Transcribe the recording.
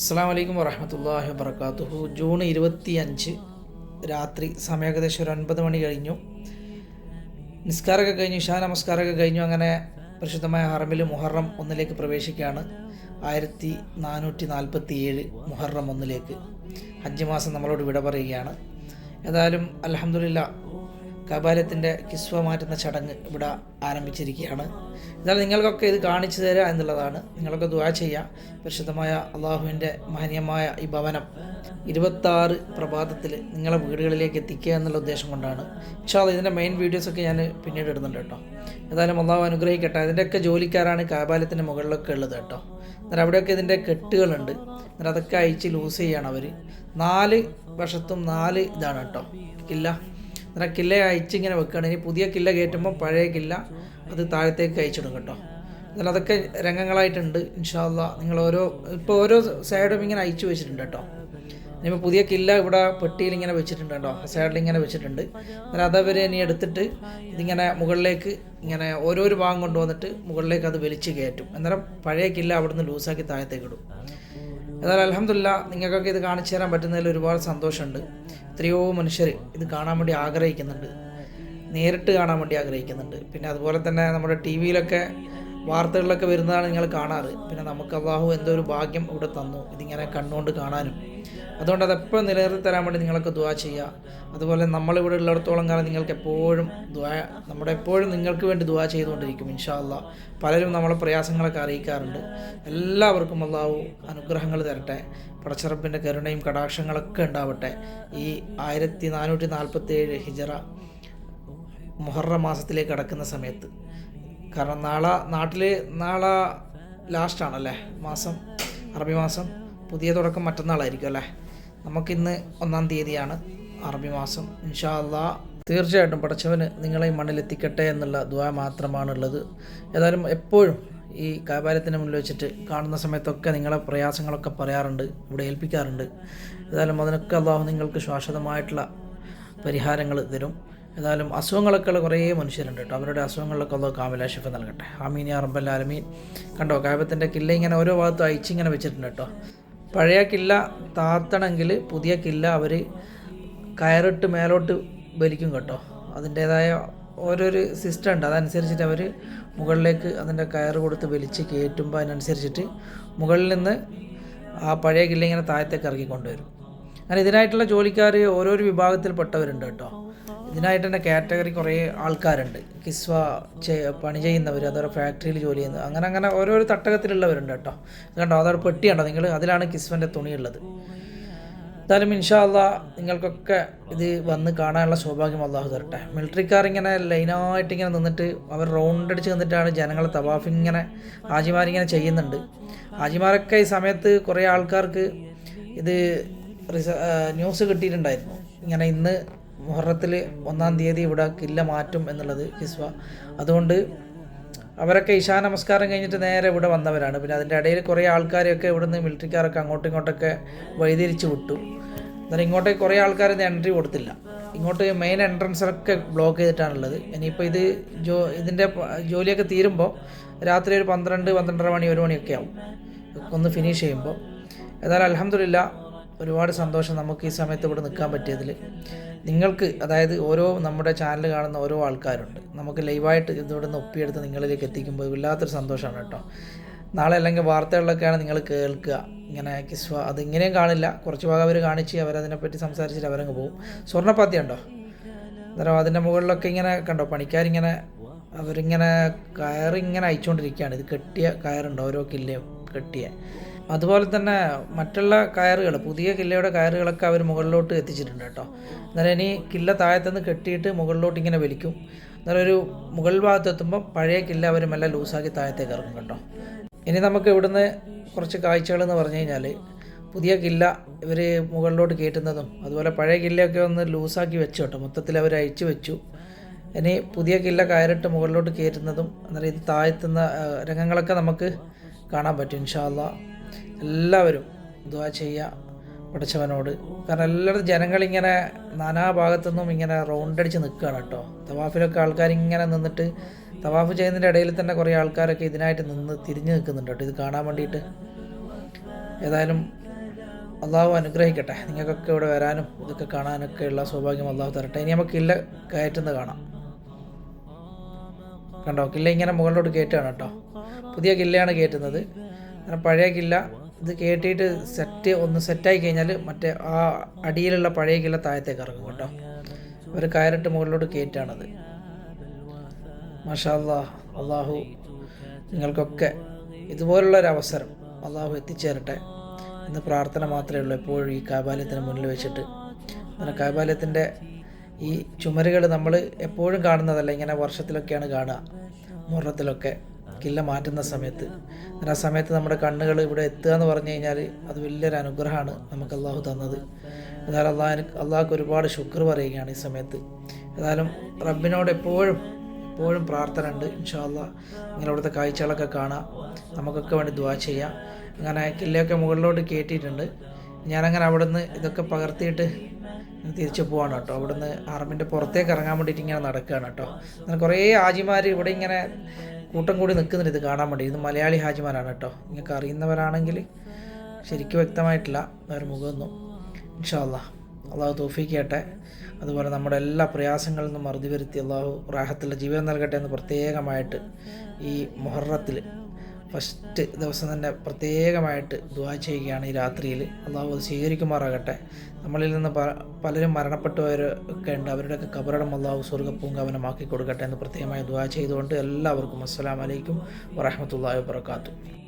അസ്സാം വലൈക്കും വറഹമത്തല്ലാഹി വബർക്കാത്തുഹു ജൂൺ ഇരുപത്തി അഞ്ച് രാത്രി സമയം ഏകദേശം ഒരു ഒൻപത് മണി കഴിഞ്ഞു. നിസ്കാരമൊക്കെ കഴിഞ്ഞു ഇഷാ നമസ്കാരമൊക്കെ കഴിഞ്ഞു. അങ്ങനെ പരിശുദ്ധമായ ഹറമിൽ മുഹറം ഒന്നിലേക്ക് പ്രവേശിക്കുകയാണ്. ആയിരത്തി നാനൂറ്റി നാൽപ്പത്തി ഏഴ് മുഹറം ഒന്നിലേക്ക്. അഞ്ച് മാസം നമ്മളോട് വിട പറയുകയാണ്. ഏതായാലും അലഹമുല്ല കബാലത്തിന്റെ കിസ്വ മാറ്റുന്ന ചടങ്ങ് ഇവിടെ ആരംഭിച്ചിരിക്കുകയാണ്. എന്നാൽ നിങ്ങൾക്കൊക്കെ ഇത് കാണിച്ചു തരിക എന്നുള്ളതാണ്. നിങ്ങളൊക്കെ ദുവാ ചെയ്യാം. പരിശുദ്ധമായ അള്ളാഹുവിന്റെ മഹനീയമായ ഈ ഭവനം ഇരുപത്താറ് പ്രഭാതത്തിൽ നിങ്ങളെ വീടുകളിലേക്ക് എത്തിക്കുക എന്നുള്ള ഉദ്ദേശം കൊണ്ടാണ്. പക്ഷേ അത് ഇതിന്റെ മെയിൻ വീഡിയോസൊക്കെ ഞാൻ പിന്നീട് ഇടുന്നുണ്ട് കേട്ടോ. ഏതായാലും അള്ളാഹു അനുഗ്രഹിക്കട്ടെ. അതിന്റെയൊക്കെ ജോലിക്കാരാണ് കാബാലത്തിന്റെ മുകളിലൊക്കെ ഉള്ളത് കേട്ടോ. എന്നാൽ അവിടെയൊക്കെ ഇതിന്റെ കെട്ടുകളുണ്ട്. എന്നാൽ അതൊക്കെ അയച്ച് ലൂസ് ചെയ്യാണ് അവർ നാല് വശത്തും നാല് ഇതാണ് കേട്ടോ. കില്ല എന്നാൽ കില്ല അയച്ച് ഇങ്ങനെ വെക്കുകയാണ്. ഇനി പുതിയ കില്ല കയറ്റുമ്പോൾ പഴയ കില്ല അത് താഴത്തേക്ക് അയച്ചിടും കേട്ടോ. എന്നാൽ അതൊക്കെ രംഗങ്ങളായിട്ടുണ്ട് ഇൻഷാല്ല നിങ്ങൾ ഓരോ ഇപ്പോൾ ഓരോ സൈഡും ഇങ്ങനെ അയച്ചു വെച്ചിട്ടുണ്ട് കേട്ടോ. ഇനിയിപ്പോൾ പുതിയ കില്ല ഇവിടെ പെട്ടിയിൽ ഇങ്ങനെ വെച്ചിട്ടുണ്ട് കേട്ടോ. സൈഡിൽ ഇങ്ങനെ വെച്ചിട്ടുണ്ട്. എന്നാൽ അതവർ ഇനി എടുത്തിട്ട് ഇതിങ്ങനെ മുകളിലേക്ക് ഇങ്ങനെ ഓരോരോ ഭാഗം കൊണ്ടുവന്നിട്ട് മുകളിലേക്ക് അത് വലിച്ച് കയറ്റും. അന്നേരം പഴയ കില്ല അവിടുന്ന് ലൂസാക്കി താഴത്തേക്ക് ഇടും. എന്നാൽ അലഹമില്ല നിങ്ങൾക്കൊക്കെ ഇത് കാണിച്ചു തരാൻ പറ്റുന്നതിൽ ഒരുപാട് സന്തോഷമുണ്ട്. എത്രയോ മനുഷ്യർ ഇത് കാണാൻ വേണ്ടി ആഗ്രഹിക്കുന്നുണ്ട്. നേരിട്ട് കാണാൻ വേണ്ടി ആഗ്രഹിക്കുന്നുണ്ട്. പിന്നെ അതുപോലെ തന്നെ നമ്മുടെ ടി വിയിലൊക്കെ വാർത്തകളിലൊക്കെ വരുന്നതാണ് നിങ്ങൾ കാണാറ്. പിന്നെ നമുക്ക് അള്ളാഹു എന്തോ ഒരു ഭാഗ്യം ഇവിടെ തന്നു. ഇതിങ്ങനെ കണ്ണുകൊണ്ട് കാണാനും. അതുകൊണ്ട് അത് എപ്പോഴും നിലനിർത്തി തരാൻ വേണ്ടി നിങ്ങളൊക്കെ ദുവാ ചെയ്യുക. അതുപോലെ നമ്മളിവിടെ ഉള്ളിടത്തോളം കാലം നിങ്ങൾക്ക് എപ്പോഴും ദുവാ നമ്മുടെ എപ്പോഴും നിങ്ങൾക്ക് വേണ്ടി ദുവാ ചെയ്തുകൊണ്ടിരിക്കും ഇൻഷാ അല്ലാ പലരും നമ്മളെ പ്രയാസങ്ങളൊക്കെ അറിയിക്കാറുണ്ട്. എല്ലാവർക്കും അള്ളാഹു അനുഗ്രഹങ്ങൾ തരട്ടെ. പടച്ചറപ്പിന്റെ കരുണയും കടാക്ഷങ്ങളൊക്കെ ഉണ്ടാവട്ടെ. ഈ ആയിരത്തി നാനൂറ്റി നാൽപ്പത്തി ഏഴ് ഹിജറ മുഹറം മാസത്തിലേക്ക് കടക്കുന്ന സമയത്ത്. കാരണം നാളെ നാട്ടിൽ നാളെ ലാസ്റ്റാണല്ലേ മാസം അറബി മാസം. പുതിയ തുടക്കം മറ്റന്നാളായിരിക്കും അല്ലേ? നമുക്കിന്ന് ഒന്നാം തീയതിയാണ് അറബി മാസം. ഇൻഷാ അള്ളാ തീർച്ചയായിട്ടും പടച്ചവന് നിങ്ങളെ ഈ മണ്ണിലെത്തിക്കട്ടെ എന്നുള്ള ദ്വാ മാത്രമാണുള്ളത്. ഏതായാലും എപ്പോഴും ഈ കാപാലത്തിന് മുന്നിൽ വെച്ചിട്ട് കാണുന്ന സമയത്തൊക്കെ നിങ്ങളെ പ്രയാസങ്ങളൊക്കെ പറയാറുണ്ട് ഇവിടെ ഏൽപ്പിക്കാറുണ്ട്. ഏതായാലും അതിനൊക്കെ അള്ളാഹു നിങ്ങൾക്ക് ശാശ്വതമായിട്ടുള്ള പരിഹാരങ്ങൾ തരും. ഏതായാലും അസുഖങ്ങളൊക്കെ ഉള്ള കുറേ മനുഷ്യരുണ്ട് കേട്ടോ. അവരുടെ അസുഖങ്ങളിലൊക്കെ ഒന്ന് കാമില ഷിഫ നൽകട്ടെ. ആമീൻ യാ റബ്ബൽ ആലമീൻ. കണ്ടോ കാവ്യത്തിന്റെ കില്ല ഇങ്ങനെ ഓരോ ഭാഗത്തും അയച്ചിങ്ങനെ വെച്ചിട്ടുണ്ട് കേട്ടോ. പഴയ കില്ല താത്തണമെങ്കിൽ പുതിയ കില്ല അവർ കയറിട്ട് മേലോട്ട് വലിക്കും കേട്ടോ. അതിന്റേതായ ഓരോരു സിസ്റ്റം ഉണ്ട്. അതനുസരിച്ചിട്ട് അവർ മുകളിലേക്ക് അതിന്റെ കയർ കൊടുത്ത് വലിച്ച് കയറ്റുമ്പോൾ അതിനനുസരിച്ചിട്ട് മുകളിൽ നിന്ന് ആ പഴയ കില്ല ഇങ്ങനെ താഴത്തേക്ക് ഇറക്കിക്കൊണ്ടുവരും അങ്ങനെ ഇതിനായിട്ടുള്ള ജോലിക്കാർ ഓരോരോ വിഭാഗത്തിൽപ്പെട്ടവരുണ്ട് കേട്ടോ. ഇതിനായിട്ട് തന്നെ കാറ്റഗറി കുറേ ആൾക്കാരുണ്ട്. കിസ്വ പണി ചെയ്യുന്നവർ അതോടെ ഫാക്ടറിയിൽ ജോലി ചെയ്യുന്നത് അങ്ങനെ അങ്ങനെ ഓരോരോ തട്ടകത്തിലുള്ളവരുണ്ട് കേട്ടോ. കണ്ടോ? അതോടെ പെട്ടിയുണ്ടോ നിങ്ങൾ അതിലാണ് കിസ്വന്റെ തുണിയുള്ളത്. എന്തായാലും ഇൻഷാല്ല നിങ്ങൾക്കൊക്കെ ഇത് വന്ന് കാണാനുള്ള സൗഭാഗ്യം അള്ളാഹു തരട്ടെ. മിലിറ്ററിക്കാർ ഇങ്ങനെ ലൈനായിട്ട് ഇങ്ങനെ നിന്നിട്ട് അവർ റൗണ്ട് അടിച്ച് നിന്നിട്ടാണ് ജനങ്ങളെ തവാഫ് ഇങ്ങനെ ഹാജിമാരിങ്ങനെ ചെയ്യുന്നുണ്ട്. ഹാജിമാരൊക്കെ ഈ സമയത്ത് കുറേ ആൾക്കാർക്ക് ഇത് ന്യൂസ് കിട്ടിയിട്ടുണ്ടായിരുന്നു. ഇങ്ങനെ ഇന്ന് മുഹറത്തിൽ ഒന്നാം തീയതി ഇവിടെ കില്ല മാറ്റും എന്നുള്ളത് കിസ്വ. അതുകൊണ്ട് അവരൊക്കെ ഇഷാ നമസ്കാരം കഴിഞ്ഞിട്ട് നേരെ ഇവിടെ വന്നവരാണ്. പിന്നെ അതിന്റെ ഇടയിൽ കുറേ ആൾക്കാരെയൊക്കെ ഇവിടുന്ന് മിലിറ്ററിക്കാരൊക്കെ അങ്ങോട്ടും ഇങ്ങോട്ടൊക്കെ വഴിതിരിച്ച് വിട്ടു. എന്നാൽ ഇങ്ങോട്ടേക്ക് കുറേ ആൾക്കാരൊന്നും എൻട്രി കൊടുത്തില്ല. ഇങ്ങോട്ട് മെയിൻ എൻട്രൻസൊക്കെ ബ്ലോക്ക് ചെയ്തിട്ടാണുള്ളത്. ഇനിയിപ്പോൾ ഇത് ജോ ഇതിന്റെ ജോലിയൊക്കെ തീരുമ്പോൾ രാത്രി ഒരു പന്ത്രണ്ട് പന്ത്രണ്ടര മണി ഒരു മണിയൊക്കെ ആവും. ഒന്ന് ഫിനിഷ് ചെയ്യുമ്പോൾ ഏതായാലും അലഹമില്ല ഒരുപാട് സന്തോഷം നമുക്ക് ഈ സമയത്ത് ഇവിടെ നിൽക്കാൻ പറ്റിയതിൽ. നിങ്ങൾക്ക് അതായത് ഓരോ നമ്മുടെ ചാനൽ കാണുന്ന ഓരോ ആൾക്കാരുണ്ട്. നമുക്ക് ലൈവായിട്ട് ഇതിവിടെ നിന്ന് ഒപ്പിയെടുത്ത് നിങ്ങളിലേക്ക് എത്തിക്കുമ്പോൾ വല്ലാത്തൊരു സന്തോഷമാണ് കേട്ടോ. നാളെ അല്ലെങ്കിൽ വാർത്തകളിലൊക്കെയാണ് നിങ്ങൾ കേൾക്കുക. ഇങ്ങനെ കിസ്വ അതിങ്ങനെയും കാണില്ല. കുറച്ച് ഭാഗം അവർ കാണിച്ച് അവരതിനെപ്പറ്റി സംസാരിച്ചിട്ട് അവരങ്ങ് പോകും. സ്വർണപ്പാത്തി ഉണ്ടോ? അന്നേരം അതിന്റെ മുകളിലൊക്കെ ഇങ്ങനെ കണ്ടോ? പണിക്കാരിങ്ങനെ അവരിങ്ങനെ കയറിങ്ങനെ അയച്ചുകൊണ്ടിരിക്കുകയാണ്. ഇത് കെട്ടിയ കയറുണ്ട്. ഓരോ കില്ലയും കെട്ടിയ. അതുപോലെ തന്നെ മറ്റുള്ള കയറുകൾ പുതിയ കില്ലയുടെ കയറുകളൊക്കെ അവർ മുകളിലോട്ട് എത്തിച്ചിട്ടുണ്ട് കേട്ടോ. എന്നാലും ഇനി കില്ല താഴത്തുനിന്ന് കെട്ടിയിട്ട് മുകളിലോട്ട് ഇങ്ങനെ വലിക്കും. എന്നാലും ഒരു മുകൾ ഭാഗത്ത് എത്തുമ്പോൾ പഴയ കില്ല അവർ മെല്ലെ ലൂസാക്കി താഴത്തേക്ക് ഇറങ്ങും കേട്ടോ. ഇനി നമുക്ക് ഇവിടുന്ന് കുറച്ച് കാഴ്ചകൾ എന്ന് പറഞ്ഞു കഴിഞ്ഞാൽ പുതിയ കില്ല ഇവർ മുകളിലോട്ട് കയറ്റുന്നതും അതുപോലെ പഴയ കില്ലയൊക്കെ ഒന്ന് ലൂസാക്കി വെച്ചു കേട്ടോ. മൊത്തത്തിൽ അവർ അയച്ചു വെച്ചു. ഇനി പുതിയ കില്ല കയറിട്ട് മുകളിലോട്ട് കയറ്റുന്നതും അന്നേരം ഇത് താഴ്ത്തുന്ന രംഗങ്ങളൊക്കെ നമുക്ക് കാണാൻ പറ്റും ഇൻഷാല്ല എല്ലാവരും ദുവാ ചെയ്യുക പഠിച്ചവനോട് കാരണം എല്ലായിടത്തും ജനങ്ങളിങ്ങനെ നാനാഭാഗത്തുനിന്നും ഇങ്ങനെ റൗണ്ടടിച്ച് നിൽക്കുകയാണ് കേട്ടോ. തവാഫിലൊക്കെ ആൾക്കാർ ഇങ്ങനെ നിന്നിട്ട് തവാഫ് ചെയ്യുന്നതിന്റെ ഇടയിൽ തന്നെ കുറേ ആൾക്കാരൊക്കെ ഇതിനായിട്ട് നിന്ന് തിരിഞ്ഞു നിൽക്കുന്നുണ്ട് കേട്ടോ. ഇത് കാണാൻ വേണ്ടിയിട്ട്. ഏതായാലും അള്ളാഹു അനുഗ്രഹിക്കട്ടെ. നിങ്ങൾക്കൊക്കെ ഇവിടെ വരാനും ഇതൊക്കെ കാണാനൊക്കെ ഉള്ള സൗഭാഗ്യം അള്ളാഹു തരട്ടെ. ഇനി നമുക്ക് ഇല്ല കയറ്റുന്നത് കാണാം. കണ്ടോ? കില്ല ഇങ്ങനെ മുകളിലോട്ട് കയറ്റുകയാണ് കേട്ടോ. പുതിയ കില്ലയാണ് കയറ്റുന്നത്. അങ്ങനെ പഴയ കില്ല ഇത് കേട്ടിട്ട് സെറ്റ് ഒന്ന് സെറ്റായി കഴിഞ്ഞാൽ മറ്റേ ആ അടിയിലുള്ള പഴയ കില താഴത്തേക്ക് ഇറങ്ങും കേട്ടോ. ഒരു കയറിട്ട് മുകളിലോട്ട് കയറ്റാണത് മാഷാ അള്ളാഹ് നിങ്ങൾക്കൊക്കെ ഇതുപോലുള്ള ഒരു അവസരം അള്ളാഹു എത്തിച്ചേരട്ടെ എന്ന് പ്രാർത്ഥന മാത്രമേ ഉള്ളൂ എപ്പോഴും ഈ കാബാലയത്തിന് മുന്നിൽ വെച്ചിട്ട്. അങ്ങനെ കാബാലയത്തിന്റെ ഈ ചുമരുകൾ നമ്മൾ എപ്പോഴും കാണുന്നതല്ല ഇങ്ങനെ വർഷത്തിലൊക്കെയാണ് കാണുക മുറത്തിലൊക്കെ കില്ല മാറ്റുന്ന സമയത്ത്. ആ സമയത്ത് നമ്മുടെ കണ്ണുകൾ ഇവിടെ എത്തുക എന്ന് പറഞ്ഞു കഴിഞ്ഞാൽ അത് വലിയൊരു അനുഗ്രഹമാണ് നമുക്ക് അള്ളാഹു തന്നത്. ഏതായാലും അള്ളാഹിന് അള്ളാഹ്ക്ക് ഒരുപാട് ശുക്ർ പറയുകയാണ് ഈ സമയത്ത്. ഏതായാലും റബ്ബിനോട് എപ്പോഴും എപ്പോഴും പ്രാർത്ഥന ഉണ്ട്. ഇൻഷാല്ല അവിടുത്തെ കാഴ്ചകളൊക്കെ കാണാം. നമുക്കൊക്കെ വേണ്ടി ദുവാ ചെയ്യാം. അങ്ങനെ കില്ലയൊക്കെ മുകളിലോട്ട് കയറ്റിയിട്ടുണ്ട് ഞാനങ്ങനെ അവിടുന്ന് ഇതൊക്കെ പകർത്തിയിട്ട് തിരിച്ചു പോവാണ് കേട്ടോ. അവിടുന്ന് ആർമിന്റെ പുറത്തേക്ക് ഇറങ്ങാൻ വേണ്ടിയിട്ട് ഇങ്ങനെ നടക്കുകയാണ് കേട്ടോ. അങ്ങനെ കുറേ ആജിമാർ ഇവിടെ ഇങ്ങനെ കൂട്ടം കൂടി നിൽക്കുന്നുണ്ട് ഇത് കാണാൻ വേണ്ടി. ഇത് മലയാളി ഹാജിമാരാണ് കേട്ടോ. നിങ്ങൾക്ക് അറിയുന്നവരാണെങ്കിൽ ശരിക്കും വ്യക്തമായിട്ടില്ല വേറെ മുഖമൊന്നും ഇൻഷാല്ല അള്ളാഹു തോഫിക്കട്ടെ അതുപോലെ നമ്മുടെ എല്ലാ പ്രയാസങ്ങളിൽ നിന്നും മറുതി വരുത്തി അള്ളാഹു റാഹത്തുള്ള ജീവിതം നൽകട്ടെ എന്ന് പ്രത്യേകമായിട്ട് ഈ മുഹറത്തിൽ ഫസ്റ്റ് ദിവസം തന്നെ പ്രത്യേകമായിട്ട് ദുവാ ചെയ്യുകയാണ് ഈ രാത്രിയിൽ. അള്ളാഹു അത് സ്വീകരിക്കുമാറാകട്ടെ. നമ്മളിൽ നിന്ന് പലരും മരണപ്പെട്ടവരൊക്കെ ഉണ്ട്. അവരുടെയൊക്കെ കബറടം അള്ളാഹു സ്വർഗപ്പൂങ്കാവനമാക്കി കൊടുക്കട്ടെ എന്ന് പ്രത്യേകമായി ദുവാ ചെയ്തുകൊണ്ട് എല്ലാവർക്കും അസ്സലാമലൈക്കും വറഹമത്തല്ലാ വാത്തു